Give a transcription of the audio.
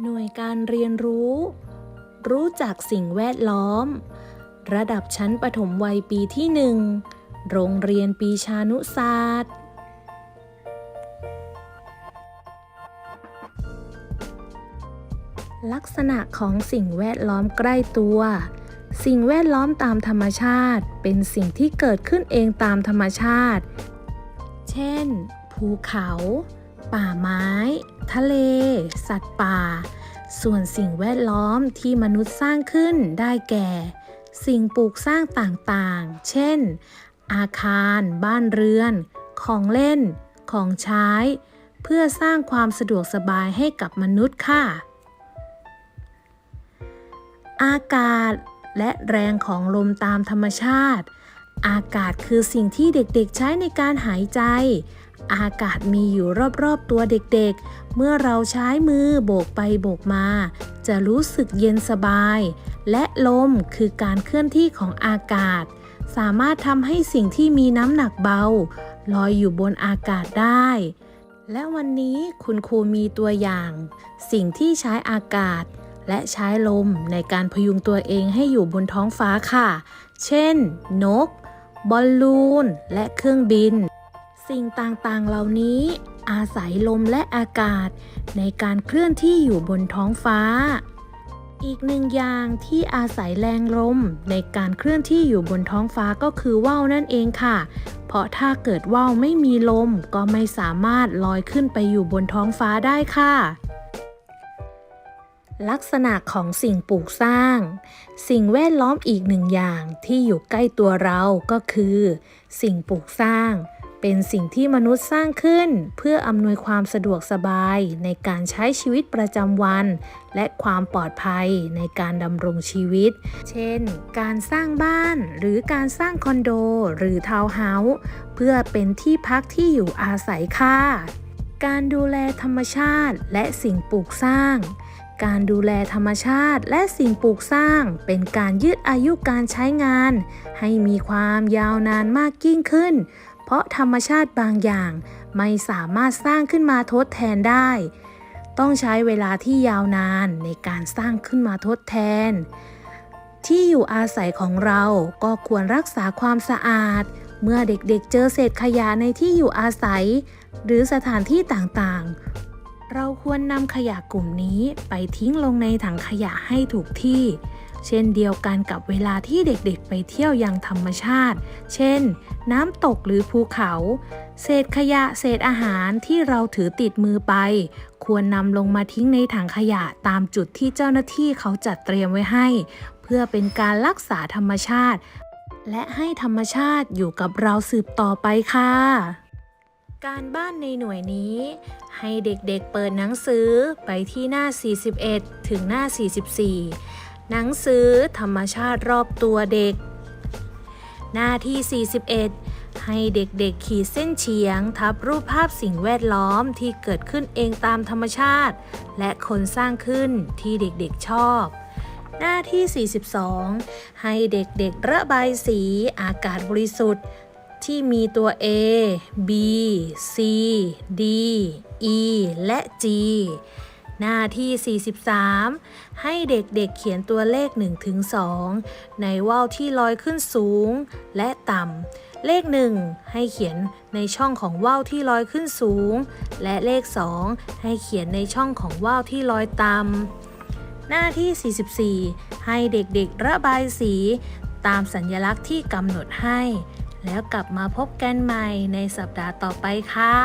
หน่วยการเรียนรู้ รู้จักสิ่งแวดล้อม ระดับชั้นประถมวัยปีที่หนึ่งโรงเรียนปีชานุศาสตร์ ลักษณะของสิ่งแวดล้อมใกล้ตัว สิ่งแวดล้อมตามธรรมชาติ เป็นสิ่งที่เกิดขึ้นเองตามธรรมชาติ เช่น ภูเขา ป่าไม้ ทะเล สัตว์ป่า ส่วนสิ่งแวดล้อมที่มนุษย์สร้างขึ้นได้แก่ สิ่งปลูกสร้างต่างๆ เช่น อาคาร บ้านเรือน ของเล่น ของใช้ เพื่อสร้างความสะดวกสบายให้กับมนุษย์ค่ะ อากาศและแรงของลมตามธรรมชาติ อากาศคือสิ่งที่เด็กๆใช้ในการหายใจ อากาศมีอยู่รอบๆตัวเด็กๆ เมื่อเราใช้มือโบกไปโบกมา จะรู้สึกเย็นสบาย และลมคือการเคลื่อนที่ของอากาศ สามารถทำให้สิ่งที่มีน้ำหนักเบา ลอยอยู่บนอากาศได้ และวันนี้คุณครูมีตัวอย่าง สิ่งที่ใช้อากาศ และใช้ลมในการพยุงตัวเองให้อยู่บนท้องฟ้าค่ะ เช่น นก บอลลูน และเครื่องบิน สิ่งต่างๆ เหล่านี้ อาศัยลมและอากาศ ในการเคลื่อนที่อยู่บนท้องฟ้า อีกหนึ่งอย่างที่อาศัยแรงลม ในการเคลื่อนที่อยู่บนท้องฟ้าก็คือว่าวนั่นเองค่ะ เพราะถ้าเกิดว่าวไม่มีลมก็ไม่สามารถลอยขึ้นไปอยู่บนท้องฟ้าได้ค่ะลักษณะของสิ่งปลูกสร้าง สิ่งแวดล้อมอีกหนึ่งอย่างที่อยู่ใกล้ตัวเราก็คือ สิ่งปลูกสร้าง เป็นสิ่งที่มนุษย์สร้างขึ้น เพื่ออำนวยความสะดวกสบายในการใช้ชีวิตประจำวัน และความปลอดภัยในการดำรงชีวิต เช่น การสร้างบ้านหรือการสร้างคอนโดหรือทาวน์เฮาส์เพื่อเป็นที่พักที่อยู่อาศัยค่ะ การดูแลธรรมชาติและสิ่งปลูกสร้างการดูแลธรรมชาติและสิ่งปลูกสร้าง เป็นการยืดอายุการใช้งาน ให้มีความยาวนานมากยิ่งขึ้น เพราะธรรมชาติบางอย่างไม่สามารถสร้างขึ้นมาทดแทนได้ ต้องใช้เวลาที่ยาวนานในการสร้างขึ้นมาทดแทน ที่อยู่อาศัยของเราก็ควรรักษาความสะอาด เมื่อเด็กๆเจอเศษขยะในที่อยู่อาศัย หรือสถานที่ต่างๆ เราควรนำขยะกลุ่มนี้ไปทิ้งลงในถังขยะให้ถูกที่ เช่นเดียวกันกับเวลาที่เด็กๆ ไปเที่ยวยังธรรมชาติ เช่น น้ำตกหรือภูเขา เศษขยะเศษอาหารที่เราถือติดมือไป ควรนำลงมาทิ้งในถังขยะตามจุดที่เจ้าหน้าที่เขาจัดเตรียมไว้ให้ เพื่อเป็นการรักษาธรรมชาติ และให้ธรรมชาติอยู่กับเราสืบต่อไปค่ะการบ้านในหน่วยนี้ ให้เด็กๆเปิดหนังสือไปที่หน้า 41 ถึงหน้า 44 หนังสือธรรมชาติรอบตัวเด็ก หน้าที่ 41 ให้เด็กๆขีดเส้นเฉียง ทับรูปภาพสิ่งแวดล้อมที่เกิดขึ้นเองตามธรรมชาติ และคนสร้างขึ้นที่เด็กๆชอบ หน้าที่ 42 ให้เด็กๆระบายสีอากาศบริสุทธิ์ที่มีตัว A B C D E และ G หน้าที่ 43 ให้เด็กๆเขียนตัวเลข 1-2 ในว่าวที่ลอยขึ้นสูงและต่ำ เลข 1 ให้เขียนในช่องของว่าวที่ลอยขึ้นสูง และเลข 2 ให้เขียนในช่องของว่าวที่ลอยต่ำ หน้าที่ 44 ให้เด็กๆระบายสี ตามสัญลักษณ์ที่กำหนดให้ แล้วกลับมาพบกันใหม่ในสัปดาห์ต่อไปค่ะ